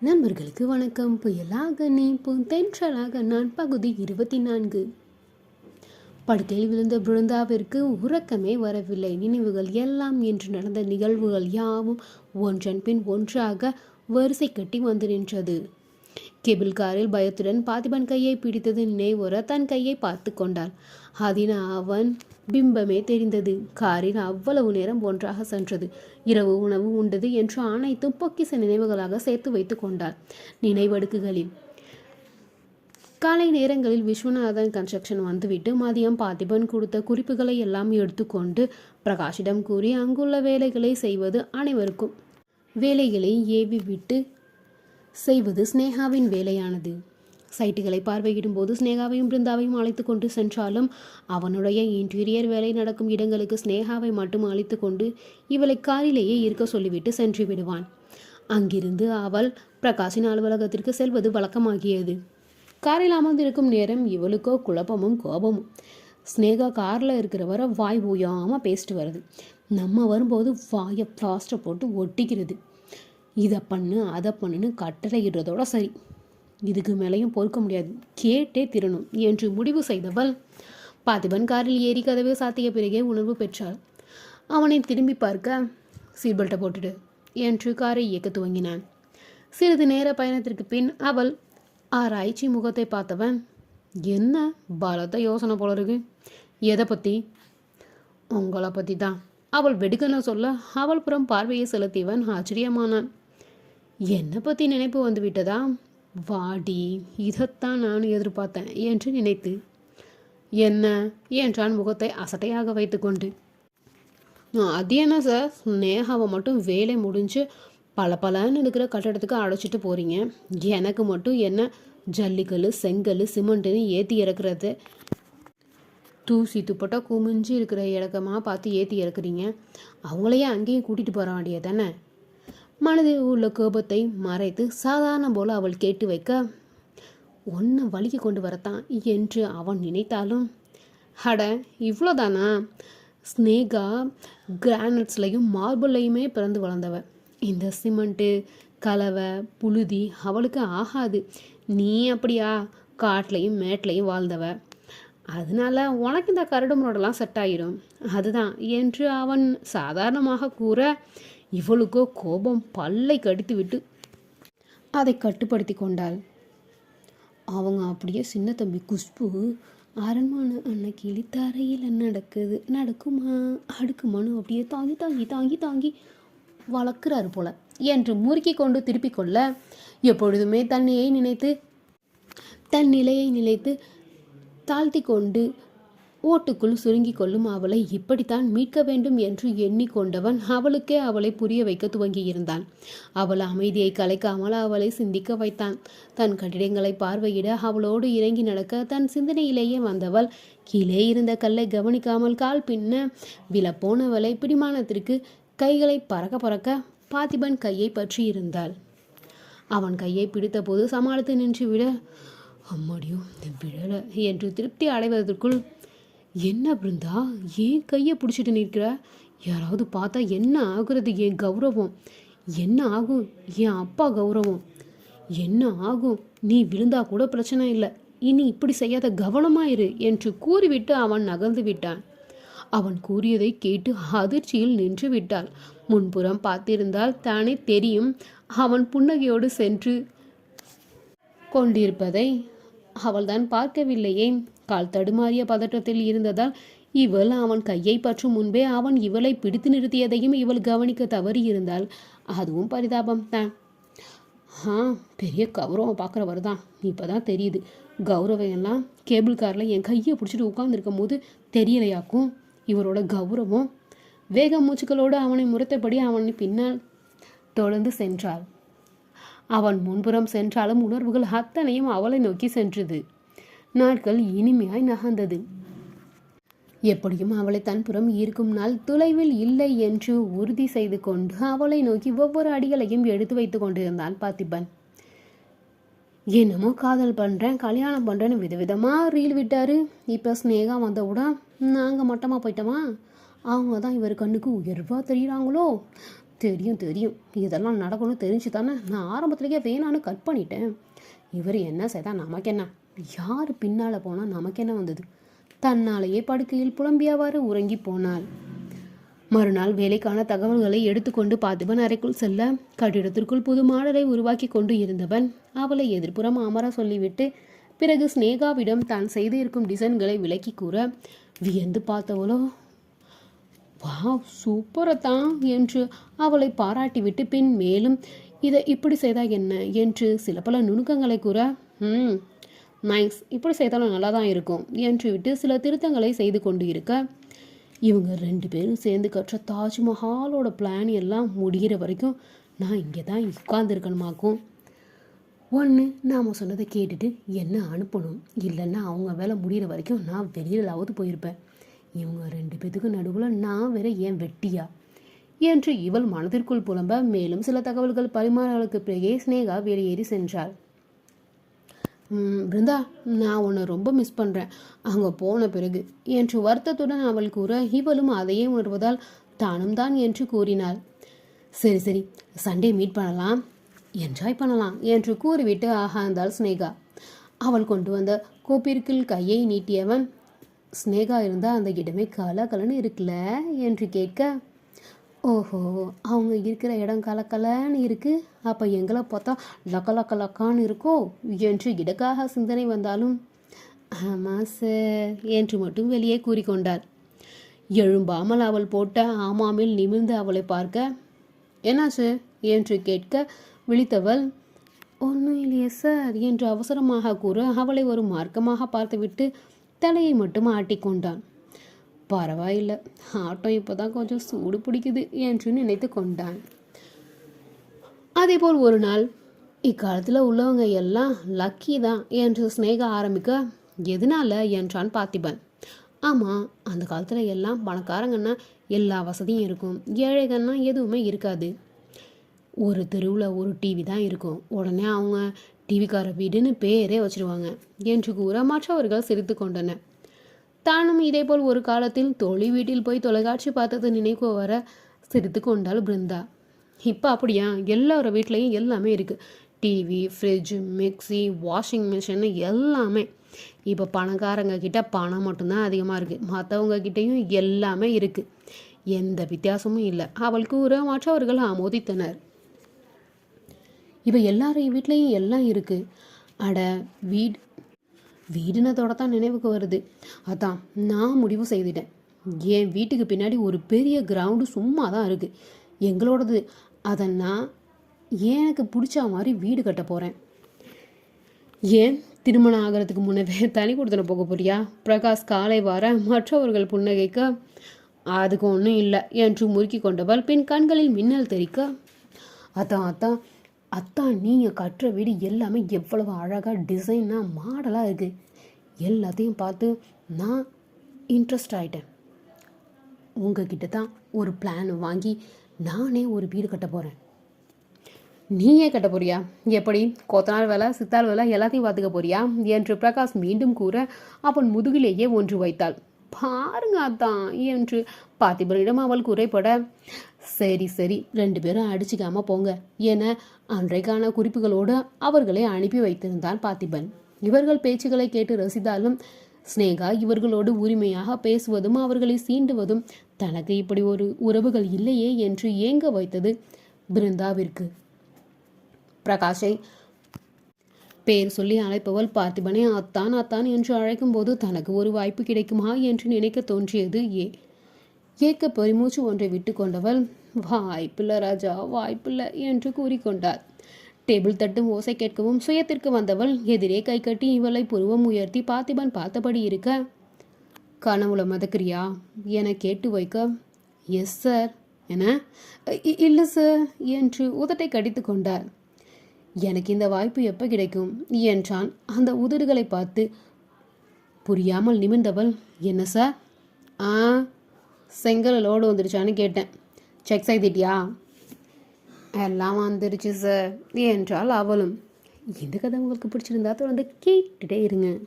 நண்பர்களுக்கு வணக்கம். புயலாக நீ தென்றலாக நான் பகுதி இருபத்தி நான்கு படுக்கையில் விழுந்த பிருந்தாவிற்கு உறக்கமே வரவில்லை. நினைவுகள் எல்லாம் என்று நடந்த நிகழ்வுகள் யாவும் ஒன்றன் பின் ஒன்றாக வரிசை கட்டி வந்து நின்றது. கேபிள் காரில் பயத்துடன் பார்த்திபன் கையை பிடித்தது நினைவுற தன் கையை பார்த்து கொண்டாள். அதில் அவன் பிம்பமே தெரிந்தது. காரில் அவ்வளவு நேரம் ஒன்றாக சென்றது. இரவு உணவு உண்டது என்று அனைத்தும் பொக்கிச நினைவுகளாக சேர்த்து வைத்து கொண்டாள். நினைவடுக்குகளில் காலை நேரங்களில் விஸ்வநாதன் கன்ஸ்ட்ரக்ஷன் வந்துவிட்டு மதியம் பார்த்திபன் கொடுத்த குறிப்புகளை எல்லாம் எடுத்துக்கொண்டு பிரகாஷிடம் கூறி அங்குள்ள வேலைகளை செய்வது அனைவருக்கும் வேலைகளை ஏவி விட்டு செய்வது ஸ்னேகாவின் வேலையானது. சைட்டுகளை பார்வையிடும் போது ஸ்னேகாவையும் பிருந்தாவையும் அழைத்து கொண்டு சென்றாலும் அவனுடைய இன்டீரியர் வேலை நடக்கும் இடங்களுக்கு ஸ்னேகாவை மட்டும் அழைத்து கொண்டு இவளை காரிலேயே இருக்க சொல்லிவிட்டு சென்று விடுவான். அங்கிருந்து அவள் பிரகாஷின் அலுவலகத்திற்கு செல்வது வழக்கமாகியது. காரில் அமர்ந்திருக்கும் நேரம் இவளுக்கோ குழப்பமும் கோபமும். ஸ்னேகா காரில் இருக்கிறவரை வாய் ஓயாமல் பேசிட்டு வருது. நம்ம வரும்போது வாயை ஃபாஸ்ட்டை போட்டு ஒட்டிக்கிறது. இதை பண்ணு அதை பண்ணுன்னு கட்டளையிடுறதோட சரி. இதுக்கு மேலேயும் பொறுக்க முடியாது. கேட்டே திறனும் என்று முடிவு செய்தவள் பார்த்திபன் காரில் ஏறி கதவை சாத்திய பிறகே உணர்வு பெற்றாள். அவனை திரும்பி பார்க்க சீட் பெல்ட்டை போட்டுடு என்று காரை இயக்க துவங்கினான். சிறிது நேர பயணத்திற்கு பின் அவள் ஆராய்ச்சி முகத்தை பார்த்தவன் என்ன பலத்த யோசனை போல இருக்கு எதை பற்றி உங்களை பற்றி தான் அவள் வெடுக்கன சொல்ல அவள் புறம் பார்வையை செலுத்தியவன் ஆச்சரியமானான். என்னை பற்றி நினைப்பு வந்து விட்டதா? வாடி இதைத்தான் நான் எதிர்பார்த்தேன் என்று நினைத்து. என்ன? என்றான் முகத்தை அசட்டையாக வைத்துக்கொண்டு. அது என்ன சார்? நேகாவை மட்டும் வேலை முடிஞ்சு பல பலன்னு இருக்கிற கட்டடத்துக்கு அழைச்சிட்டு போகிறீங்க எனக்கு மட்டும் என்ன? ஜல்லிக்கல் செங்கல் சிமெண்ட்டுன்னு ஏற்றி இறக்குறது. தூசி துப்பட்டா குமிஞ்சு இருக்கிற இடக்கமாக பார்த்து ஏற்றி இறக்குறீங்க. அவங்களையே அங்கேயும் கூட்டிகிட்டு போகிற வேண்டியது தானே? மனதில் உள்ள கோபத்தை மறைத்து சாதாரண போல அவள் கேட்டு வைக்க ஒன்றை வழிக்கு கொண்டு வரத்தான் என்று அவன் நினைத்தாலும் அட இவ்வளோதானா ஸ்னேகா கிரானைட்ஸ்லையும் மார்பிள்லையுமே பிறந்து வளர்ந்தவ. இந்த சிமெண்ட்டு கலவை புழுதி அவளுக்கு ஆகாது. நீ அப்படியா? காட்டிலையும் மேட்லையும் வாழ்ந்தவ. அதனால உனக்கு இந்த கரடு முரடெல்லாம் செட் ஆயிரும். அதுதான் என்று அவன் சாதாரணமாக கூற இவளுக்கோ கோபம் பல்லை கடித்து விட்டு அதை கட்டுப்படுத்தி கொண்டாள். அவங்க அப்படியே சின்ன தம்பி குஷ்பு அரண்மனை அன்னைக்கு இழித்தரையில் நடக்குது நடக்குமா? அடுக்குமானு அப்படியே தாங்கி தாங்கி தாங்கி தாங்கி வளர்க்குறாரு போல. என்று முறுக்கி கொண்டு திருப்பிக் கொள்ள எப்பொழுதுமே தன்னையை நினைத்து தன் நிலையை நினைத்து தாழ்த்தி கொண்டு ஓட்டுக்குள் சுருங்கிக் கொள்ளும் அவளை இப்படித்தான் மீட்க வேண்டும் என்று எண்ணிக்கொண்டவன் அவளுக்கே அவளை புரிய வைக்க துவங்கியிருந்தான். அவள் அமைதியை கலைக்காமல் அவளை சிந்திக்க வைத்தான். தன் கட்டிடங்களை பார்வையிட அவளோடு இறங்கி நடக்க தன் சிந்தனையிலேயே வந்தவள் கீழே இருந்த கல்லை கவனிக்காமல் கால் பின்ன விழப்போனவளை பிடிமானத்திற்கு கைகளை பறக்க பறக்க பார்த்திபன் கையை பற்றி இருந்தாள் அவன் கையை பிடித்தபோது சமாளித்து நின்று விட அம்மாடியோ விழலை என்று திருப்தி அடைவதற்குள் என்ன பிருந்தா? ஏன் கையை பிடிச்சிட்டு நிற்கிற? யாராவது பார்த்தா என்ன ஆகுறது என் கௌரவம்? என்ன ஆகும் என் அப்பா கௌரவம்? என்ன ஆகும்? நீ விழுந்தா கூட பிரச்சனை இல்லை. இனி இப்படி செய்யாத கவனமாயிரு என்று கூறிவிட்டு அவன் நகர்ந்து விட்டான். அவன் கூறியதை கேட்டு அதிர்ச்சியில் நின்று விட்டாள். முன்புறம் பார்த்திருந்தால் தானே தெரியும். அவன் புன்னகையோடு சென்று கொண்டிருப்பதை அவள்தான் பார்க்கவில்லையே. கால் தடுமாறிய பதற்றத்தில் இருந்ததால் இவள் அவன் கையை பற்றும் முன்பே அவன் இவளை பிடித்து நிறுத்தியதையும் இவள் கவனிக்க தவறி இருந்தால் அதுவும் பரிதாபம் தான். ஆ பெரிய கௌரவம் பார்க்குறவர் தான். இப்போ தான் தெரியுது. கௌரவம் எல்லாம் கேபிள் காரில் என் கையை பிடிச்சிட்டு உட்காந்துருக்கும் போது தெரியலையாக்கும்? இவரோட கௌரவம்? வேக மூச்சுக்களோடு அவனை முறைத்தபடி அவனை பின்னால் தொடர்ந்து சென்றாள். அவன் முன்புறம் சென்றாலும் உணர்வுகள் அத்தனையும் அவளை நோக்கி சென்றது. நாட்கள் இனிமையாய் நகர்ந்தது. எப்படியும் அவளை தன்புறம் ஈர்க்கும் நாள் தொலைவில் இல்லை என்று உறுதி செய்து கொண்டு அவளை நோக்கி ஒவ்வொரு அடிகளையும் எடுத்து வைத்து கொண்டிருந்தான் பார்த்திபன் என்னமோ காதல் பண்ணுறேன் கல்யாணம் பண்ணுறேன்னு விதவிதமாக ரீல் விட்டாரு. இப்போ ஸ்னேகா வந்தவுடன் நாங்கள் மட்டமாக போயிட்டோமா? அவங்க தான் இவர் கண்ணுக்கு உயர்வாக தெரியுறாங்களோ? தெரியும் தெரியும். இதெல்லாம் நடக்கணும்னு தெரிஞ்சு தானே நான் ஆரம்பத்துலேயே வேணான்னு கட் பண்ணிட்டேன். இவர் என்ன செய்தா? நமக்கு என்ன? யார் பின்னால் போனால் நமக்கு என்ன வந்தது? தன்னாலேயே படுக்கையில் புலம்பியவாறு உறங்கி போனாள். மறுநாள் வேலைக்கான தகவல்களை எடுத்துக்கொண்டு பார்த்திபன் அறைக்குள் செல்ல கட்டிடத்திற்குள் புது மாடலை உருவாக்கி கொண்டு இருந்தவன் அவளை எதிர்ப்புறம் அமர சொல்லிவிட்டு பிறகு ஸ்னேகாவிடம் தான் செய்திருக்கும் டிசைன்களை விளக்கி கூற வியந்து பார்த்தவளோ வா சூப்பரத்தான் என்று அவளை பாராட்டிவிட்டு பின் மேலும் இதை இப்படி செய்தால் என்ன? என்று சில பல நுணுக்கங்களை கூற ம் நைஸ் இப்படி செய்தாலும் நல்லா தான் இருக்கும் என்று விட்டு சில திருத்தங்களை செய்து கொண்டு இருக்க இவங்க ரெண்டு பேரும் சேர்ந்து கற்ற தாஜ்மஹாலோட பிளான் எல்லாம் முடிகிற வரைக்கும் நான் இங்கே தான் உட்காந்துருக்கணுமாக்கும் ஒன்று நாம் சொன்னதை கேட்டுட்டு என்ன அனுப்பணும்? இல்லைன்னா அவங்க வேலை முடிகிற வரைக்கும் நான் வெளியிலாவது போயிருப்பேன். இவங்க ரெண்டு பேத்துக்கு நடுவில் நான் வேற ஏன் வெட்டியா? என்று இவள் மனதிற்குள் புலம்ப மேலும் சில தகவல்கள் பரிமாறலுக்கு பிறகே ஸ்னேகா வெளியேறி சென்றாள். பிருந்தா நான் உன்னை ரொம்ப மிஸ் பண்ணுறேன் அங்கே போன பிறகு என்று வருத்தத்துடன் அவள் கூற இவளும் அதையே உணர்வதால் தானும் தான் என்று கூறினாள். சரி சரி சண்டே மீட் பண்ணலாம். என்ஜாய் பண்ணலாம் என்று கூறிவிட்டு ஆகாந்தாள் ஸ்னேகா அவள் கொண்டு வந்த கோப்பிற்குள் கையை நீட்டியவன் ஸ்னேகா இருந்தால் அந்த இடமே கலகலன்னு இருக்குல்ல? என்று கேட்க ஓஹோ அவங்க இருக்கிற இடம் கலக்கலன்னு இருக்குது அப்போ எங்களை பார்த்தா லக்க லக்க லக்கான்னு இருக்கோ? என்று இடக்காக சிந்தனை வந்தாலும் ஆமாம் சார் என்று மட்டும் வெளியே கூறிக்கொண்டார். எழும்பாமல் அவள் போட்ட ஆமாமில் நிமிர்ந்து அவளை பார்க்க என்னாச்சு என்று கேட்க விழித்தவள் ஒன்றும் இல்லையே சார் என்று அவசரமாக கூற அவளை ஒரு மார்க்கமாக பார்த்துவிட்டு தலையை மட்டும் ஆட்டிக்கொண்டான் பரவாயில்ல ஆட்டம் இப்போதான் கொஞ்சம் சூடு பிடிக்குது என்று நினைத்து கொண்டான். அதேபோல் ஒரு நாள் இக்காலத்தில் உள்ளவங்க எல்லாம் லக்கி தான் என்று ஸ்னேகா ஆரம்பிக்க எதனால? என்றான் பார்த்திபன். ஆமாம் அந்த காலத்தில் எல்லாம் பணக்காரங்கன்னா எல்லா வசதியும் இருக்கும் ஏழைகன்னா எதுவுமே இருக்காது. ஒரு தெருவில் ஒரு டிவி தான் இருக்கும். உடனே அவங்க டிவிக்கார வீடுன்னு பேரே வச்சிருவாங்க. என்று கூற மற்றவர்கள் சிரித்து கொண்டனர். தானும் இதேபோல் ஒரு காலத்தில் தோழி வீட்டில் போய் தொலைக்காட்சி பார்த்தது நினைவு வர சிரித்து கொண்டாள் பிருந்தா. இப்போ அப்படியா? எல்லாரோட வீட்லேயும் எல்லாமே இருக்குது TV fridge mixie washing machine எல்லாமே. இப்போ பணக்காரங்க கிட்ட பணம் மட்டும்தான் அதிகமாக இருக்குது மற்றவங்க கிட்டேயும் எல்லாமே இருக்குது எந்த வித்தியாசமும் இல்லை. அவள் கூற மற்றவர்கள் ஆமோதித்தனர். இப்போ எல்லாரையும் வீட்லேயும் எல்லாம் இருக்குது அட வீடு வீடுனதோட தான் நினைவுக்கு வருது. அதான் நான் முடிவு செய்துட்டேன். என் வீட்டுக்கு பின்னாடி ஒரு பெரிய கிரவுண்டு சும்மா தான் இருக்குது எங்களோடது. அதை நான் எனக்கு பிடிச்ச மாதிரி வீடு கட்ட போகிறேன் ஏன்? திருமணம் ஆகிறதுக்கு முன்னவே தனி கொடுத்துட போக போறியா? பிரகாஷ் காலை வர மற்றவர்கள் புன்னகைக்க அதுக்கு ஒன்றும் இல்லை என்று முறுக்கி கொண்டவள் பின் கண்களில் மின்னல் தெரிக்க அதான் அதான். அத்தான் நீங்கள் கட்டுற வீடு எல்லாமே எவ்வளவு அழகாக டிசைனாக மாடலாக இருக்குது எல்லாத்தையும் பார்த்து நான் இன்ட்ரெஸ்ட் ஆகிட்டேன் உங்ககிட்ட தான் ஒரு பிளான் வாங்கி நானே ஒரு வீடு கட்ட போகிறேன் நீயே கட்ட போறியா? எப்படி? கொத்தனார் வேலை சித்தாள் வேலை எல்லாத்தையும் பார்த்துக்க போறியா? என்று பிரகாஷ் மீண்டும் கூற அவன் முதுகிலேயே ஒன்று வைத்தாள். பாருங்க அதான் என்று பார்த்திபனிடம் அவள் குறைபட சரி சரி ரெண்டு பேரும் அடிச்சுக்காம போங்க என அன்றைக்கான குறிப்புகளோடு அவர்களை அனுப்பி வைத்திருந்தான் பார்த்திபன் இவர்கள் பேச்சுகளை கேட்டு ரசித்தாலும் ஸ்னேகா இவர்களோடு உரிமையாக பேசுவதும் அவர்களை சீண்டுவதும் தனக்கு இப்படி ஒரு உறவுகள் இல்லையே என்று ஏங்க வைத்தது பிருந்தாவிற்கு. பிரகாஷை பேர் சொல்லி அழைப்பவள் பார்த்திபனை அத்தான் அத்தான் என்று அழைக்கும்போது தனக்கு ஒரு வாய்ப்பு கிடைக்குமா என்று நினைக்க தோன்றியது. ஏ. ஏக்க பெருமூச்சு ஒன்றை விட்டு கொண்டவள் வாய்ப்பில்லை ராஜா வாய்ப்பில்லை என்று கூறிக்கொண்டார் டேபிள் தட்டும் ஓசை கேட்கவும் சுயத்திற்கு வந்தவள் எதிரே கை கட்டி இவளை புருவம் உயர்த்தி பார்த்திபன் பார்த்தபடி இருக்க கனவுல மதக்கிறியா? என கேட்டு வைக்க எஸ் சார் என "இ- இல்லை சார் என்று உதட்டை கடித்து கொண்டார் எனக்கு இந்த வாய்ப்பு எப்போ கிடைக்கும் என்றான். அந்த உதடுகளை பார்த்து புரியாமல் நிமிர்ந்தவள் என்ன சார்? ஆ செங்கல் லோடு வந்துருச்சான்னு கேட்டேன். செக் செய்திட்டியா? எல்லாம் வந்துருச்சு சார் என்றால் அவளும். இந்த கதை உங்களுக்கு பிடிச்சிருந்தா தொடர்ந்து கேட்டுட்டே இருங்க.